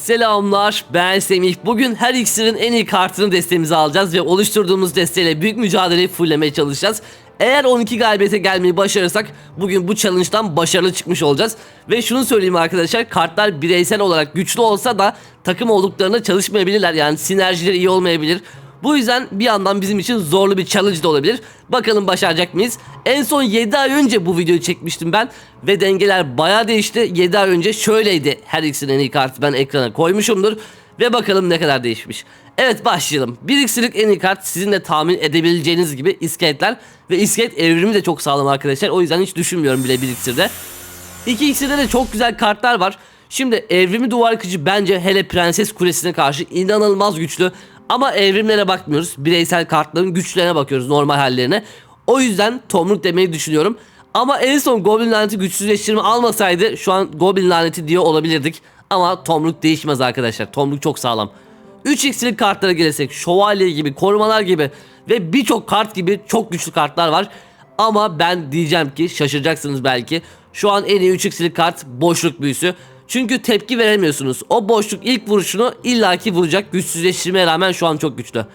Selamlar ben Semih. Bugün her iksirin en iyi kartını destemize alacağız ve oluşturduğumuz desteyle büyük mücadeleyi fulllemeye çalışacağız. Eğer 12 galibiyete gelmeyi başarırsak bugün bu challenge'dan başarılı çıkmış olacağız. Ve şunu söyleyeyim arkadaşlar kartlar bireysel olarak güçlü olsa da takım olduklarında çalışmayabilirler. Yani sinerjileri iyi olmayabilir. Bu yüzden bir yandan bizim için zorlu bir challenge de olabilir. Bakalım başaracak mıyız? En son 7 ay önce bu videoyu çekmiştim ben ve dengeler baya değişti. 7 ay önce şöyleydi her ikisinin en iyi kartı ben ekrana koymuşumdur ve bakalım ne kadar değişmiş. Evet başlayalım. Bir iksirik en iyi kart sizin de tahmin edebileceğiniz gibi iskeletler ve iskelet evrimi de çok sağlam arkadaşlar. O yüzden hiç düşünmüyorum bile bir iksirde. İki iksirde de çok güzel kartlar var. Şimdi evrimi duvar yıkıcı bence hele Prenses Kulesi'ne karşı inanılmaz güçlü. Ama evrimlere bakmıyoruz. Bireysel kartların güçlerine bakıyoruz normal hallerine. O yüzden tomruk demeyi düşünüyorum. Ama en son Goblin laneti güçsüzleştirme almasaydı şu an Goblin laneti diyor olabilirdik. Ama tomruk değişmez arkadaşlar. Tomruk çok sağlam. 3 iksilik kartlara gelirsek şövalye gibi, korumalar gibi ve birçok kart gibi çok güçlü kartlar var. Ama ben diyeceğim ki şaşıracaksınız belki. Şu an en iyi 3 iksilik kart boşluk büyüsü. Çünkü tepki veremiyorsunuz. O boşluk ilk vuruşunu illaki vuracak. Güçsüzleştirmeye rağmen şu an çok güçlü.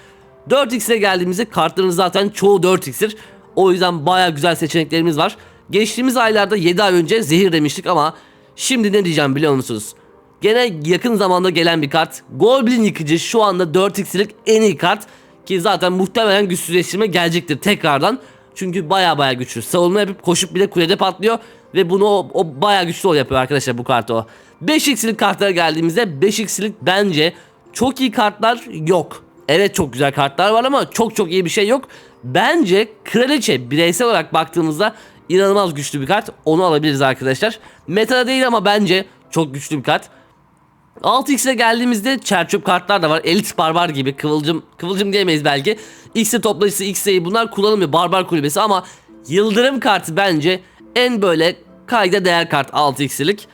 4x'e geldiğimizde kartların zaten çoğu 4x'tir. O yüzden baya güzel seçeneklerimiz var. Geçtiğimiz aylarda 7 ay önce zehir demiştik ama şimdi ne diyeceğim biliyor musunuz? Gene yakın zamanda gelen bir kart. Goblin yıkıcı şu anda 4x'lik en iyi kart. Ki zaten muhtemelen güçsüzleştirme gelecektir tekrardan. Çünkü baya baya güçlü. Savunma yapıp koşup bile kulede patlıyor. Ve bunu o, o baya güçlü ol yapıyor arkadaşlar bu kartı o. 5x'lik kartlara geldiğimizde 5x'lik bence çok iyi kartlar yok. Evet çok güzel kartlar var ama çok çok iyi bir şey yok. Bence kraliçe bireysel olarak baktığımızda inanılmaz güçlü bir kart. Onu alabiliriz arkadaşlar. Meta değil ama bence çok güçlü bir kart. 6x'e geldiğimizde çerçöp kartlar da var. Elit barbar gibi kıvılcım kıvılcım diyemeyiz belki. X'e toplayıcısı X'e bunlar kullanılmıyor barbar kulübesi ama yıldırım kartı bence en böyle kayda değer kart 6x'lik.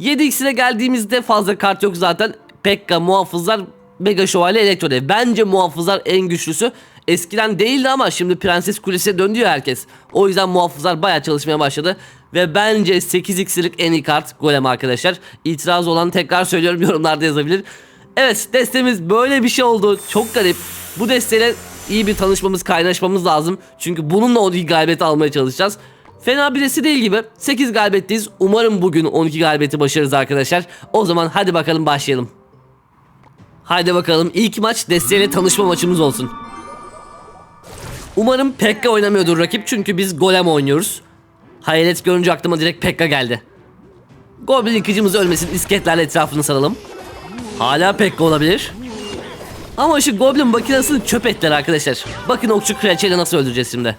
7x'e geldiğimizde fazla kart yok zaten. Pekka, muhafızlar, Mega Şövalye, Elektrodev. Bence muhafızlar en güçlüsü. Eskiden değildi ama şimdi Prenses Kulesi'ne döndü ya herkes. O yüzden muhafızlar bayağı çalışmaya başladı. Ve bence 8x'lik en iyi kart Golem arkadaşlar. İtiraz olan tekrar söylüyorum yorumlarda yazabilir. Evet destemiz böyle bir şey oldu. Çok garip. Bu desteyle iyi bir tanışmamız, kaynaşmamız lazım. Çünkü bununla 12 galibiyet almaya çalışacağız. Fena birisi değil gibi. 8 galibiyetteyiz. Umarım bugün 12 galibiyeti başarırız arkadaşlar. O zaman hadi bakalım başlayalım. Haydi bakalım ilk maç desteğiyle tanışma maçımız olsun. Umarım Pekka oynamıyordur rakip çünkü biz golem oynuyoruz. Hayalet görünce aklıma direkt Pekka geldi. Goblin yıkıcımız ölmesin isketlerle etrafını saralım. Hala Pekka olabilir. Ama şu Goblin makinesini çöp ettiler arkadaşlar. Bakın okçu kraliçeyle nasıl öldüreceğiz şimdi.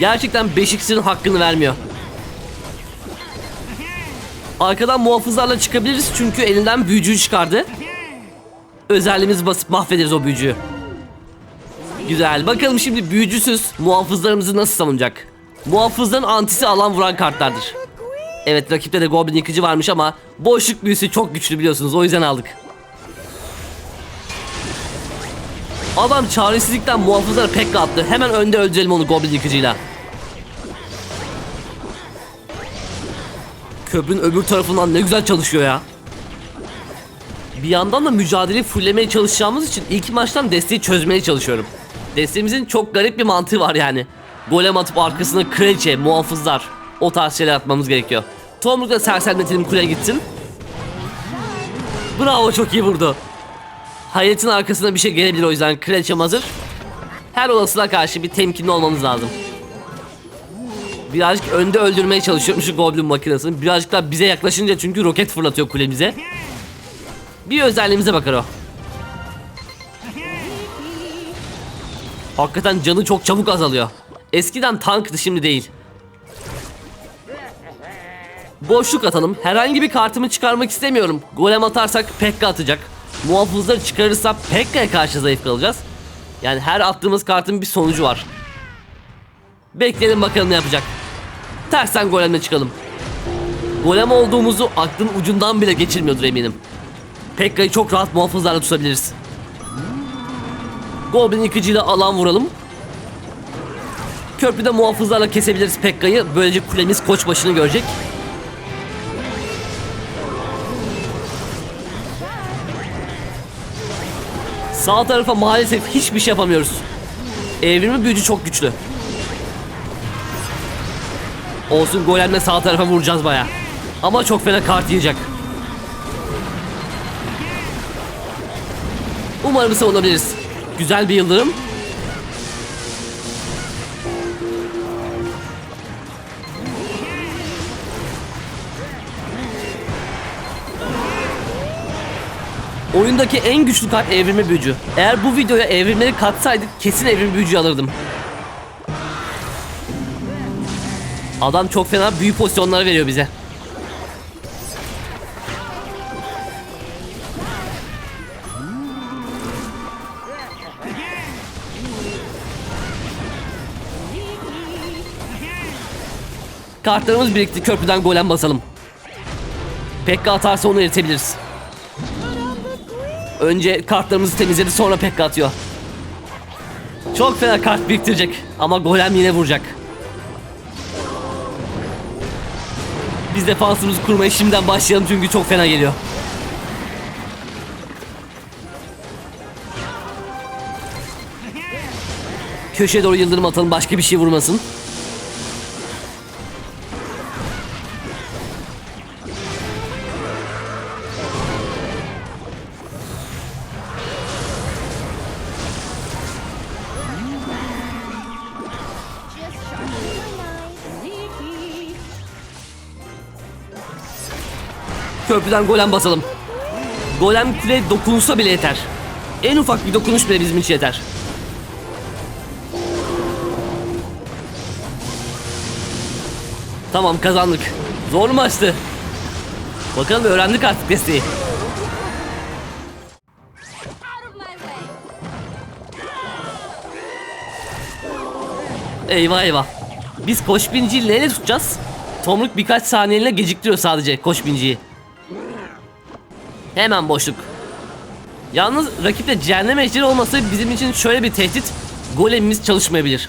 Gerçekten 5x'in hakkını vermiyor. Arkadan muhafızlarla çıkabiliriz çünkü elinden büyücüyü çıkardı. Özelliğimizi basıp mahvederiz o büyücüyü. Güzel. Bakalım şimdi büyücüsüz muhafızlarımızı nasıl savunacak? Muhafızların antisi alan vuran kartlardır. Evet rakipte de Goblin yıkıcı varmış ama boşluk büyüsü çok güçlü biliyorsunuz o yüzden aldık. Adam çaresizlikten muhafızları pek attı. Hemen önde öldürelim onu Goblin yıkıcıyla. Köprünün öbür tarafından ne güzel çalışıyor ya. Bir yandan da mücadeleyi fullemeye çalışacağımız için ilk maçtan desteği çözmeye çalışıyorum. Desteğimizin çok garip bir mantığı var yani. Golem atıp arkasına kraliçe, muhafızlar o tarz şeyler atmamız gerekiyor. Tomruk'la sersemletelim kuleye gitsin. Bravo çok iyi vurdu. Hayaletin arkasına bir şey gelebilir o yüzden kraliçem hazır. Her olasılığa karşı bir temkinli olmamız lazım. Birazcık önde öldürmeye çalışıyorum şu goblin makinesini. Birazcık daha bize yaklaşınca çünkü roket fırlatıyor kulemize. Bir özelliğimize bakar o. Hakikaten canı çok çabuk azalıyor. Eskiden tanktı şimdi değil. Boşluk atalım. Herhangi bir kartımı çıkarmak istemiyorum. Golem atarsak Pekka atacak. Muhafızları çıkarırsa Pekka'ya karşı zayıf kalacağız. Yani her attığımız kartın bir sonucu var. Bekleyelim bakalım ne yapacak. Tersten golemle çıkalım. Golem olduğumuzu aklın ucundan bile geçirmiyordur eminim. Pekka'yı çok rahat muhafızlarla tutabiliriz. Goblin yıkıcıyla alan vuralım. Köprüde muhafızlarla kesebiliriz Pekka'yı. Böylece kulemiz koç başını görecek. Sağ tarafa maalesef hiçbir şey yapamıyoruz. Evrimi büyücü çok güçlü. Olsun golemle sağ tarafa vuracağız baya. Ama çok fena kart yiyecek. Umarım savunabiliriz. Güzel bir yıldırım. Oyundaki en güçlü kart evrimi büyücü. Eğer bu videoya evrimleri katsaydık kesin evrim büyücü alırdım. Adam çok fena büyük pozisyonlar veriyor bize. Kartlarımız birikti. Köprüden golem basalım. Pekka atarsa onu eritebiliriz. Önce kartlarımızı temizledi sonra Pekka atıyor. Çok fena kart biriktirecek ama golem yine vuracak. Biz defansımızı kurmaya şimdiden başlayalım çünkü çok fena geliyor. Köşeye doğru yıldırım atalım başka bir şey vurmasın. Köprüden golem basalım. Golem kule dokunsa bile yeter. En ufak bir dokunuş bile bizim için yeter. Tamam kazandık. Zor maçtı. Bakalım öğrendik artık desteği. Eyvah eyvah. Biz koş binciyi neyle tutacağız? Tomruk birkaç saniyeliğine geciktiriyor sadece koş binciyi. Hemen boşluk. Yalnız rakipte cehennem ejderi olması bizim için şöyle bir tehdit. Golemimiz çalışmayabilir.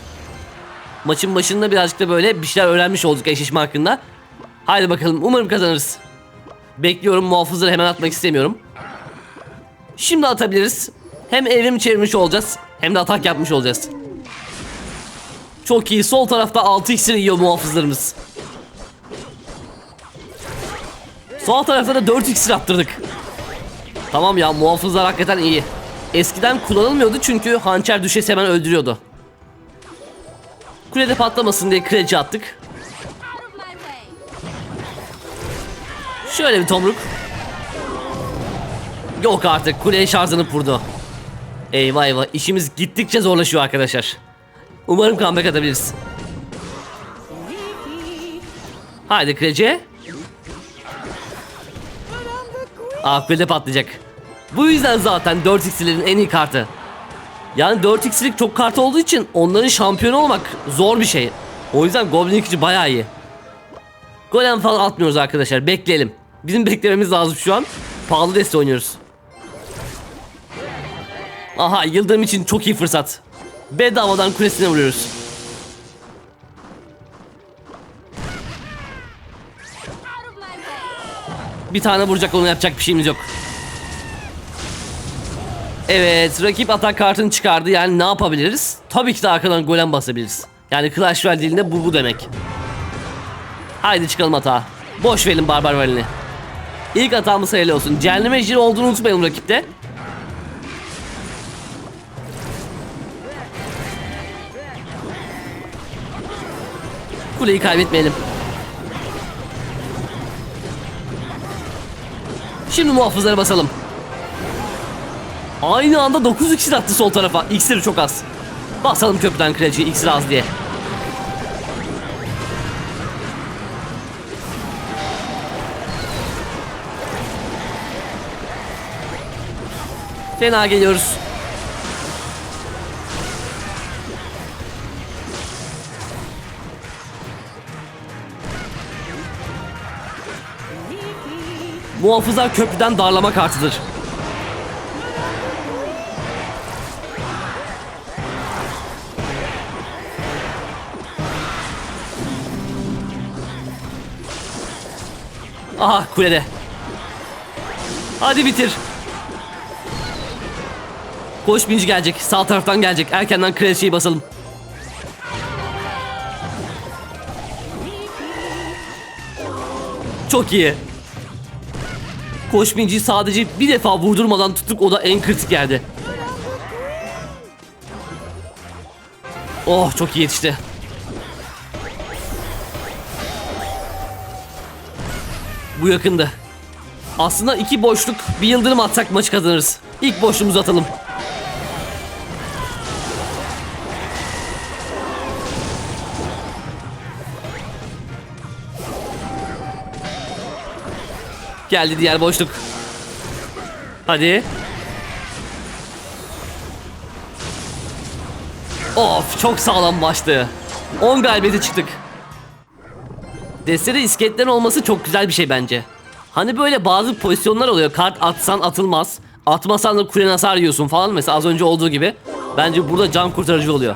Maçın başında birazcık da böyle bir şeyler öğrenmiş olduk eşleşme hakkında. Haydi bakalım umarım kazanırız. Bekliyorum muhafızları hemen atmak istemiyorum. Şimdi atabiliriz. Hem evrim çevirmiş olacağız hem de atak yapmış olacağız. Çok iyi. Sol tarafta 6 iksir yiyor muhafızlarımız. Sol tarafta da 4 iksir attırdık. Tamam ya muhafızlar hakikaten iyi. Eskiden kullanılmıyordu çünkü hançer düşesi hemen öldürüyordu. Kulede patlamasın diye kraliçe attık. Şöyle bir tomruk. Yok artık kuleye şarjlanıp vurdu. Eyvah eyvah işimiz gittikçe zorlaşıyor arkadaşlar. Umarım comeback atabiliriz. Haydi kraliçe. Aa kulede patlayacak. Bu yüzden zaten 4 x'lerin en iyi kartı. Yani 4 x'lik çok kart olduğu için onların şampiyonu olmak zor bir şey. O yüzden Goblin 2'ci bayağı iyi. Golem falan atmıyoruz arkadaşlar. Bekleyelim. Bizim beklememiz lazım şu an. Pahalı deste oynuyoruz. Aha Yıldırım için çok iyi fırsat. Bedavadan kulesine vuruyoruz. Bir tane vuracak onu yapacak bir şeyimiz yok. Evet rakip atak kartını çıkardı yani ne yapabiliriz? Tabii ki de arkadan golem basabiliriz. Yani Clash Royale dilinde bu bu demek. Haydi çıkalım hata. Boş verin Barbar Valin'i. İlk hatamız hayırlı olsun. Cehennem ejderi olduğunu unutmayalım rakipte. Kuleyi kaybetmeyelim. Şimdi muhafızlara basalım. Aynı anda 9 iksir attı sol tarafa. İksiri çok az. Basalım köprüden kraliçeyi iksir az diye. Fena geliyoruz. Muhafızlar köprüden darlama kartıdır. Aha kulede. Hadi bitir. Koş binci gelecek. Sağ taraftan gelecek. Erkenden kraliçeyi basalım. Çok iyi. Koş binciyi sadece bir defa vurdurmadan tuttuk o da en kritik yerde. Oh çok iyi yetişti. Bu yakındı. Aslında iki boşluk bir yıldırım atsak maçı kazanırız. İlk boşluğumuzu atalım. Geldi diğer boşluk. Hadi. Of çok sağlam maçtı. 10 galibiyete çıktık. Destede iskeletlerin olması çok güzel bir şey bence. Hani böyle bazı pozisyonlar oluyor. Kart atsan atılmaz. Atmasan da kulen hasar yiyorsun falan. Mesela az önce olduğu gibi. Bence burada can kurtarıcı oluyor.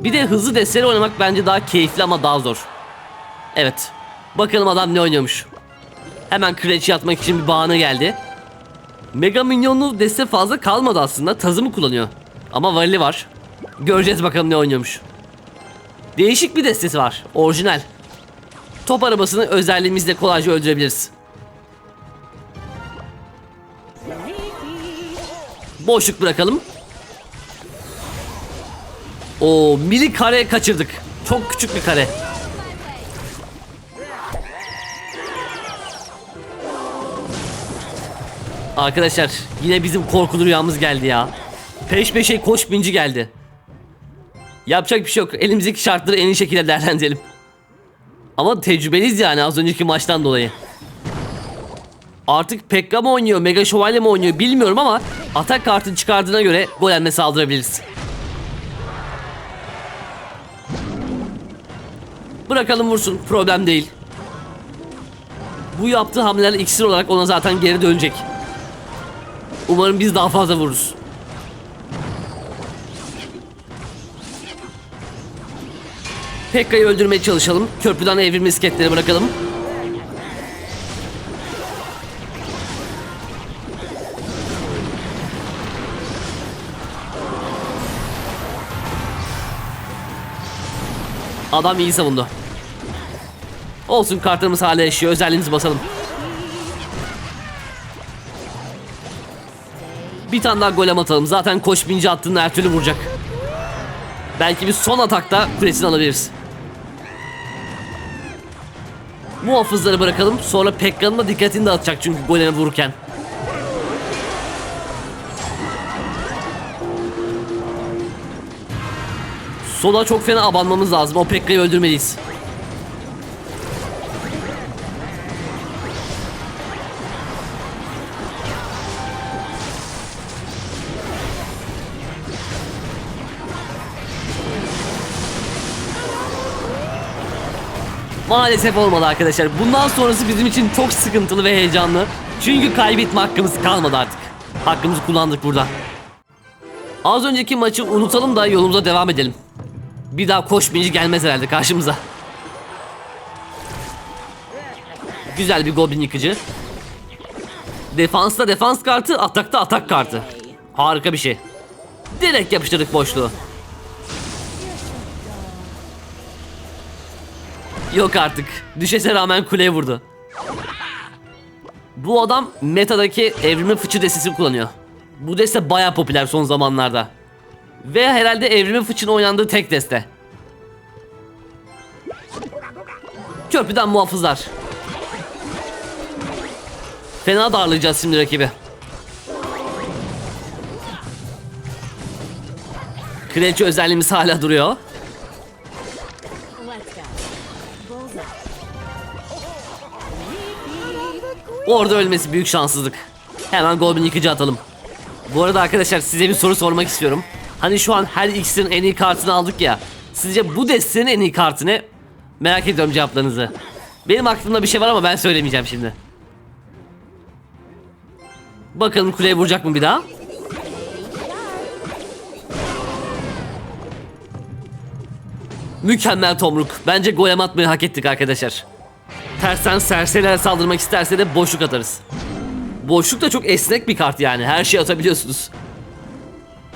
Bir de hızlı desteli oynamak bence daha keyifli ama daha zor. Evet. Bakalım adam ne oynuyormuş. Hemen kraliçe atmak için bir bahane geldi. Mega minyonlu deste fazla kalmadı aslında. Tazımı kullanıyor. Ama varili var. Göreceğiz bakalım ne oynuyormuş. Değişik bir destesi var. Orijinal. Top arabasını özelliğimizle kolayca öldürebiliriz. Boşluk bırakalım. O mili kare kaçırdık. Çok küçük bir kare. Arkadaşlar yine bizim korkulu rüyamız geldi ya. Peş peşe koç binci geldi. Yapacak bir şey yok. Elimizdeki şartları en iyi şekilde değerlendirelim. Ama tecrübeliyiz yani az önceki maçtan dolayı. Artık Pekka mı oynuyor, Mega Şövalye mi oynuyor bilmiyorum ama atak kartını çıkardığına göre golemle saldırabiliriz. Bırakalım vursun, problem değil. Bu yaptığı hamleler iksir olarak ona zaten geri dönecek. Umarım biz daha fazla vururuz. Pekka'yı öldürmeye çalışalım. Köprüden evrilme isketleri bırakalım. Adam iyi savundu. Olsun kartlarımız hala yaşıyor. Özelliğimizi basalım. Bir tane daha golem atalım. Zaten koş binci attığında her türlü vuracak. Belki bir son atakta kulesini alabiliriz. Muhafızları bırakalım. Sonra Pekka'nın da dikkatini dağıtacak çünkü goleme vururken. Sola çok fena abanmamız lazım. O Pekka'yı öldürmeliyiz. Maalesef olmadı arkadaşlar. Bundan sonrası bizim için çok sıkıntılı ve heyecanlı. Çünkü kaybetme hakkımız kalmadı artık. Hakkımızı kullandık burada. Az önceki maçı unutalım da yolumuza devam edelim. Bir daha koşmayıcı gelmez herhalde karşımıza. Güzel bir goblin yıkıcı. Defansta defans kartı, atakta atak kartı. Harika bir şey. Direkt yapıştırdık boşluğu. Yok artık. Düşese rağmen kuleye vurdu. Bu adam metadaki evrimi fıçı destesi kullanıyor. Bu deste baya popüler son zamanlarda. Ve herhalde evrimi fıçın oynandığı tek deste. Köprüden muhafızlar. Fena darlayacağız şimdi rakibi. Kraliçe özelliğimiz hala duruyor. Orada ölmesi büyük şanssızlık. Hemen Goblin yıkıcı atalım. Bu arada arkadaşlar size bir soru sormak istiyorum. Hani şu an her iksirin en iyi kartını aldık ya. Sizce bu destenin en iyi kartı ne? Merak ediyorum cevaplarınızı. Benim aklımda bir şey var ama ben söylemeyeceğim şimdi. Bakalım kuleye vuracak mı bir daha? Mükemmel tomruk. Bence golem atmayı hak ettik arkadaşlar. Tersten serseriler saldırmak isterse de boşluk atarız. Boşluk da çok esnek bir kart yani. Her şeyi atabiliyorsunuz.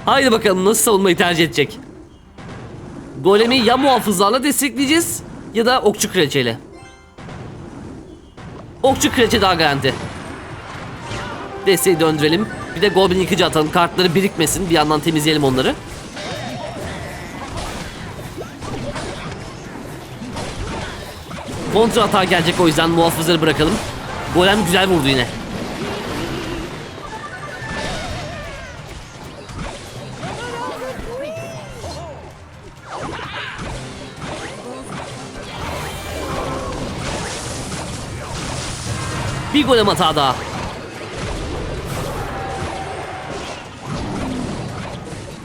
Haydi bakalım nasıl savunmayı tercih edecek. Golemi ya muhafızlarla destekleyeceğiz ya da okçu kraliçeyle. Okçu kraliçe daha garanti. Desteği döndürelim. Bir de goblin yıkıcı atalım. Kartları birikmesin. Bir yandan temizleyelim onları. Kontra hata gelecek o yüzden muhafızları bırakalım. Golem güzel vurdu yine. Bir golem hata daha.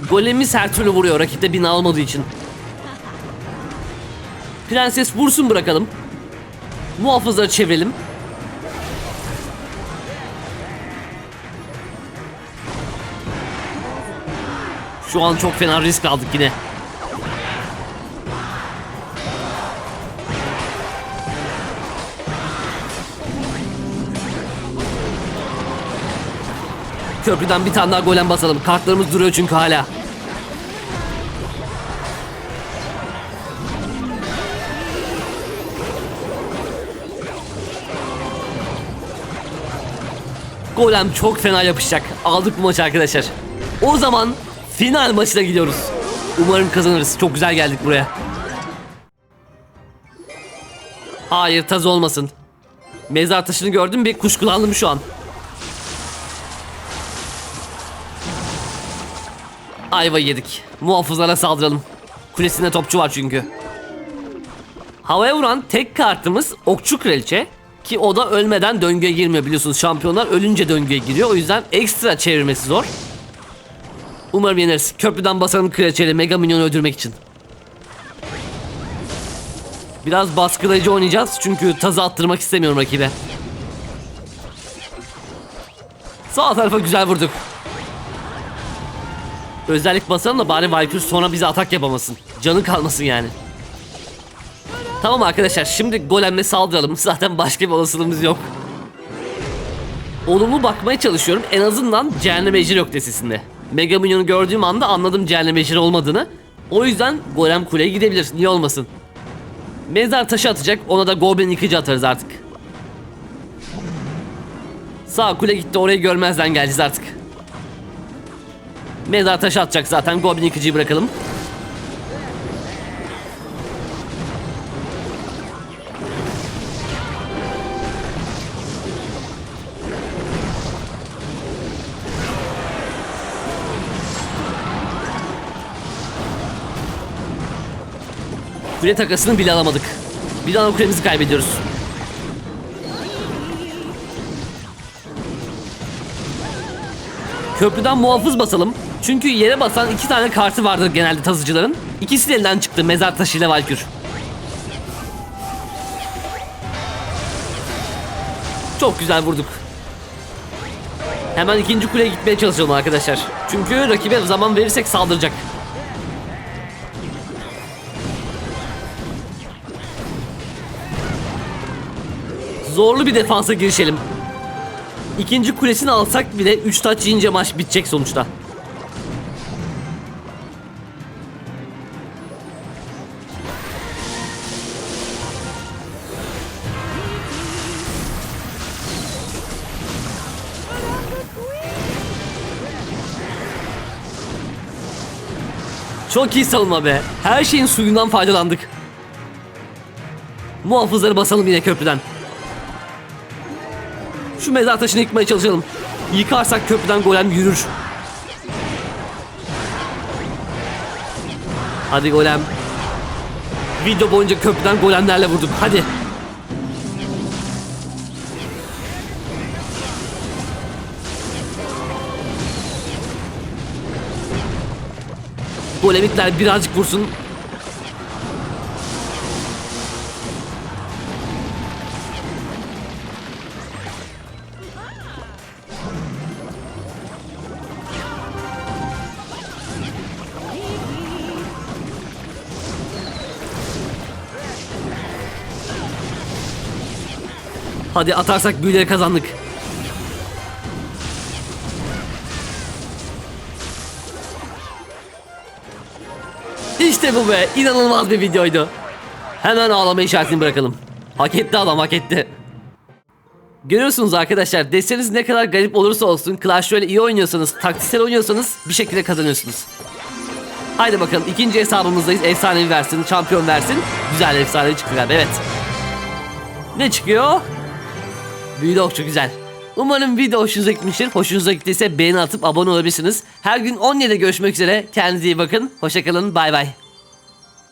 Golemiz her türlü vuruyor rakipte bina almadığı için. Prenses vursun bırakalım. Muhafızları çevirelim. Şu an çok fena risk aldık yine. Köprüden bir tane daha golem basalım. Kartlarımız duruyor çünkü hala. Golem çok fena yapışacak. Aldık bu maçı arkadaşlar. O zaman final maçına gidiyoruz. Umarım kazanırız. Çok güzel geldik buraya. Hayır taz olmasın. Mezar taşını gördüm bir kuşkulandım şu an. Ayva yedik. Muhafızlara saldıralım. Kulesinde topçu var çünkü. Havaya vuran tek kartımız Okçu Kraliçe. Ki o da ölmeden döngüye girmiyor biliyorsunuz. Şampiyonlar ölünce döngüye giriyor. O yüzden ekstra çevirmesi zor. Umarım yeneriz. Köprüden basalım kraliçeyle Mega Minyon'u öldürmek için. Biraz baskılayıcı oynayacağız. Çünkü tazı attırmak istemiyorum rakibe. Sağ tarafa güzel vurduk. Özellik basalım da bari Valkyrie sonra bize atak yapamasın. Canı kalmasın yani. Tamam arkadaşlar şimdi golemle saldıralım. Zaten başka bir olasılığımız yok. Olumlu bakmaya çalışıyorum. En azından cehennem ejderi yok desisinde. Mega Minyon'u gördüğüm anda anladım cehennem ejderi olmadığını. O yüzden golem kuleye gidebilir. Niye olmasın? Mezar taşı atacak. Ona da goblin yıkıcı atarız artık. Sağ kule gitti. Orayı görmezden geleceğiz artık. Mezar taşı atacak zaten. Goblin yıkıcıyı bırakalım. Kule takasını bile alamadık. Bir daha kulemizi kaybediyoruz. Köprüden muhafız basalım. Çünkü yere basan iki tane kartı vardır genelde tazıcıların. İkisi de elinden çıktı mezar taşıyla Valkür. Çok güzel vurduk. Hemen ikinci kuleye gitmeye çalışalım arkadaşlar. Çünkü rakibe zaman verirsek saldıracak. Zorlu bir defansa girişelim. İkinci kulesini alsak bile 3 taç yiyince maç bitecek sonuçta. Çok iyi savunma be. Her şeyin suyundan faydalandık. Muhafızları basalım yine köprüden. Şu mezar taşını yıkmaya çalışalım. Yıkarsak köprüden golem yürür. Hadi golem. Video boyunca köprüden golemlerle vurduk. Hadi. Golemikler birazcık vursun. Hadi atarsak büyüleri kazandık. İşte bu be. İnanılmaz bir videoydu. Hemen ağlama işaretini bırakalım. Hak etti adam hak etti. Görüyorsunuz arkadaşlar desteniz ne kadar garip olursa olsun Clash Royale iyi oynuyorsanız, taktiksel oynuyorsanız bir şekilde kazanıyorsunuz. Haydi bakalım ikinci hesabımızdayız. Efsanevi versin, şampiyon versin. Güzel efsanevi çıktı galiba evet. Ne çıkıyor? Büyülü okçu güzel. Umarım video hoşunuza gitmiştir. Hoşunuza gittiyse beğeni atıp abone olabilirsiniz. Her gün 17'de görüşmek üzere. Kendinize iyi bakın. Hoşçakalın. Bay bay.